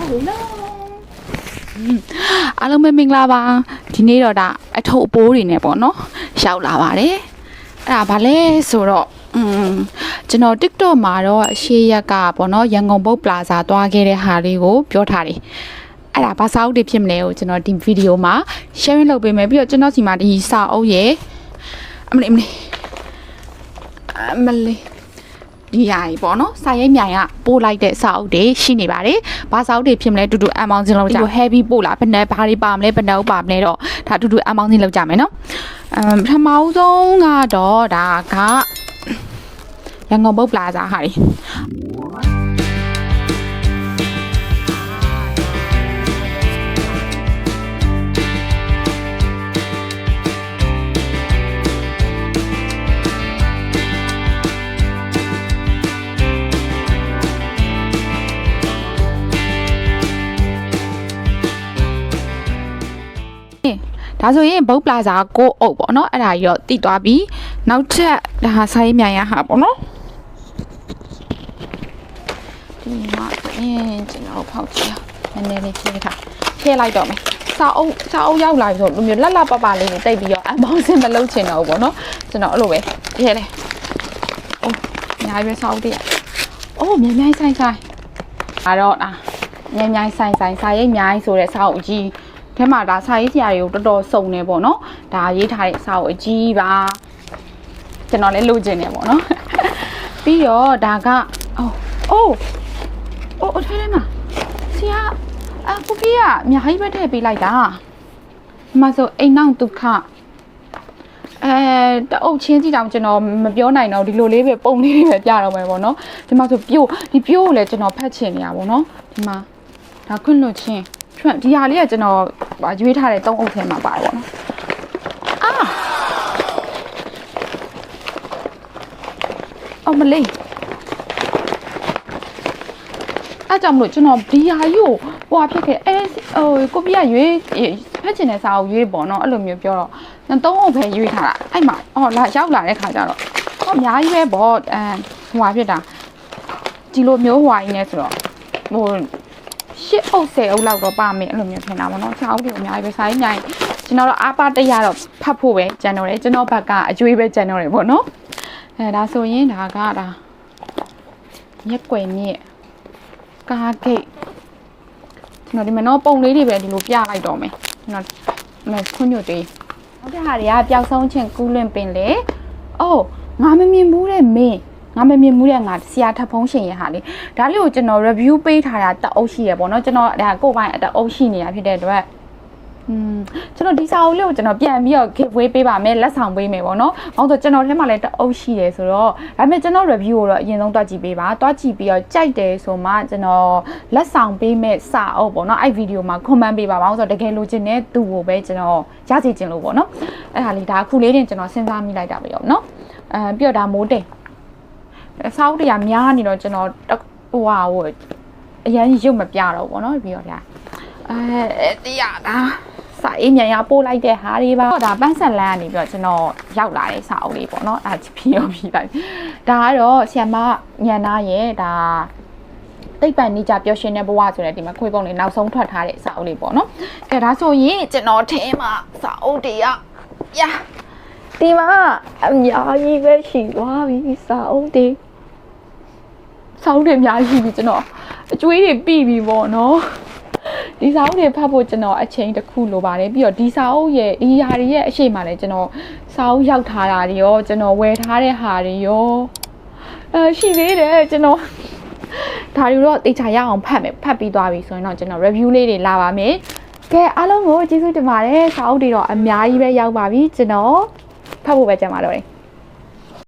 Hello အားလုံးပဲမင်္ဂလာပါဒီနေ့တော့ဒါအထုပ်အပိုးတွေနဲ့ပေါ့နော်ရောက်လာပါတယ်အဲ့ဒါဗာလဲဆိုတော့อืมကျွန်တော် TikTok မှာတော့အရှိရက်ကပေါ့နော်ရန်ကုန်ဘုတ်ပလာဇာသွားခဲ့တဲ့ဟာလေးကိုပြောထားတယ်အဲ့ဒါဘာစာအုပ်တွေဖြစ်မလဲကိုကျွန်တော်ဒီဗီဒီယိုမှာ sharing လုပ်ပေးမယ်ပြီးတော့ကျွန်တော်စီမှာဒီစာအုပ်ရဲ့အမလေးအမလေးအမလေး ဒီဟာကြီးပေါ့နော်စာရိတ်မြိုင်ကပို့လိုက်တဲ့စာအုပ်တွေရှိနေပါတယ်။ဘာစာအုပ်တွေဖြစ်မလဲတူတူအမောင်းချင်းလောက်ကြ။ heavy ပို့လားဘယ်နဲ့ဘာတွေပါမလဲဘယ်နဲ့ပါမလဲတော့ဒါတူတူအမောင်းချင်းလောက်ကြမယ်နော်။အမ်ပထမဦးဆုံးကတော့ဒါကရန်ကုန်ဘုတ်ပလာဇာဟာတွေ ဒါဆိုရင်ဘုတ်ပလာဇာကိုအုပ်ပေါ့နော်အဲ့ဒါကြီးတော့တိသွားပြီ။နောက်ထပ်ဒါဟာစာရေးမြိုင်ရဟာပေါ့နော်။ဒီမှာအင်းကျွန်တော်ဖောက်ကြည့်အောင်နည်းနည်းလေးဖြည့်ထားဖြည့်လိုက်တော့မယ်စာအုပ်စာအုပ်ရောက်လာပြီဆိုလိုမျိုးလက်လက်ပပလေးကိုတိတ်ပြီးတော့အမောင်းစင်မလုပ်ချင်တော့ဘူးပေါ့နော်ကျွန်တော်အဲ့လိုပဲဖြည့်လေအိုးအများကြီးပဲစာအုပ်တွေအိုးမြိုင်မြိုင်ဆိုင်ဆိုင်အဲ့တော့ဒါမြိုင်မြိုင်ဆိုင်ဆိုင်စာရိတ်မြိုင်ဆိုတဲ့စာအုပ်ကြီး ထဲမှာဒါစာရေးဆရာတွေကိုတော်တော်စုံနေပေါ့နော်ဒါရေးထားတဲ့စာအုပ်အကြီးပါကျွန်တော်လည်းလိုချင်တယ်ပေါ့နော်ပြီးတော့ဒါကအိုးအိုးအိုးအထဲထဲမှာဆရာအကူကြီးကအများကြီးပဲထည့်ပေးလိုက်တာဒီမှာဆိုအိမ်နောက်ဒုက္ခအဲတအုပ်ချင်းကြည့်တောင်ကျွန်တော်မပြောနိုင်တော့ဒီလိုလေးပဲပုံလေးတွေပဲပြတော့မယ်ပေါ့နော်ဒီမှာဆိုပြို့ဒီပြို့ကိုလည်းကျွန်တော်ဖတ်ချင်နေရပါတော့ဒီမှာဒါခွင့်လွတ်ချင်း ထွန်းဒီဟာလေးကကျွန်တော်ရွေးထားတဲ့သုံးအုပ်ထဲမှာပါတယ်ပေါ့နော်အာအော်မလေးအဲ့ကြောင့်မလို့ကျွန်တော်ဒီဟာကြီးကိုဟိုဟာဖြစ်ခဲ့အဲဟိုကိုပြရရွေးဖက်ချင်တဲ့စာကိုရွေးပေါ့နော်အဲ့လိုမျိုးပြောတော့သုံးအုပ်ပဲရွေးထားတာအဲ့မှာအော်လာရောက်လာတဲ့ခါကျတော့ဟောအများကြီးပဲပေါ့အဲဟိုဟာဖြစ်တာဒီလိုမျိုးဟိုဟာကြီးနဲ့ဆိုတော့ဟို ရှစ်အုပ်ဆယ်အုပ်လောက်တော့ပါမယ်အဲ့လိုမျိုးထင်တာပေါ့နော်စာအုပ်တွေအများကြီးပဲစာရေးမြိုင်ကျွန်တော်တော့အားပါတရတော့ဖတ်ဖို့ပဲကြံတော့တယ်ကျွန်တော်ဘက်ကအကျွေးပဲကြံတော့တယ်ပေါ့နော်အဲဒါဆိုရင်ဒါကဒါမြက်ွယ်မြက်ကားဂိတ်ကျွန်တော်ဒီမှာတော့ပုံလေးတွေပဲဒီလိုပြလိုက်တော့မယ်ကျွန်တော်မခွညွတ်သေးနောက်တဲ့ဟာတွေကပျောက်ဆုံးခြင်းကူးလွင့်ပင်လေအိုးငါမမြင်ဘူးတဲ့မင်း ငါမမြင်ဘူးတဲ့ငါဆရာထဖုံးရှင်ရဟာလေဒါလေးကိုကျွန်တော် review ပေးထားတာတအုပ်ရှိရပေါ့နော်ကျွန်တော်ဒါကိုယ်ပိုင်အတအုပ်ရှိနေတာဖြစ်တဲ့အတွက်อืมကျွန်တော်ဒီစာအုပ်လေးကိုကျွန်တော်ပြန်ပြီးတော့ giveaway ပေးပါမယ်လက်ဆောင်ပေးမယ်ပေါ့နော်။ဘာလို့ဆိုကျွန်တော်ထဲမှာလည်းတအုပ်ရှိတယ်ဆိုတော့ဒါပေမဲ့ကျွန်တော် review ကိုတော့အရင်ဆုံးတွားကြည့်ပေးပါ။တွားကြည့်ပြီးတော့ကြိုက်တယ်ဆိုမှကျွန်တော်လက်ဆောင်ပေးမဲ့စာအုပ်ပေါ့နော်။အဲ့ဗီဒီယိုမှာ comment ပေးပါဘာလို့ဆိုတော့တကယ်လိုချင်တဲ့သူကိုပဲကျွန်တော်ရစီချင်လို့ပေါ့နော်။အဲ့ဒါလေးဒါအခုလေးတင်ကျွန်တော်စဉ်းစားမိလိုက်တာပဲရောနော်။အဲပြီးတော့ဒါမိုးတင် စာအုပ်တရားများနေတော့ကျွန်တော်ဟိုဟာဟိုအရင်ရုပ်မပြတော့ဘောနော်ပြီးတော့ဒါအဲတရားဒါစာအေးမြန်ရပို့လိုက်တဲ့ဟာတွေပါဒါပန်းဆက်လန်းကနေပြီးတော့ကျွန်တော်ရောက်လာတဲ့စာအုပ်လေးပေါ့နော်အဲဖြစ်ရောပြီးလိုက်ဒါကတော့ဆီယမညံနာရဲ့ဒါတိတ်ပန်နေကြပျော်ရွှင်တဲ့ဘဝဆိုတဲ့ဒီမှာခွေးပုံလေးနောက်ဆုံးထွက်ထားတဲ့စာအုပ်လေးပေါ့နော်အဲဒါဆိုရင်ကျွန်တော်ထဲမှာစာအုပ်တွေကယာဒီမှာအများကြီးပဲရှိသွားပြီစာအုပ်တွေ စာအုပ်တွေအများကြီးပြီကျွန်တော်အကျွေးတွေပြီးပြီပေါ့နော်ဒီစာအုပ်တွေဖတ်ဖို့ကျွန်တော်အချိန်တစ်ခုလိုပါတယ်ပြီးတော့ဒီစာအုပ်ရဲ့ဒီဟာတွေရဲ့အရှိမလဲကျွန်တော်စာအုပ်ရောက်ထားတာတွေရောကျွန်တော်ဝယ်ထားတဲ့ဟာတွေရောအဲရှိသေးတယ်ကျွန်တော်ဒါတွေတော့တေချာရအောင်ဖတ်မယ်ဖတ်ပြီးသွားပြီဆိုရင်တော့ကျွန်တော် review လေးတွေလာပါမယ်ကဲအားလုံးကိုကျေးဇူးတင်ပါတယ်စာအုပ်တွေတော့အများကြီးပဲရောက်ပါပြီကျွန်တော်ဖတ်ဖို့ပဲကြံပါတော့တယ်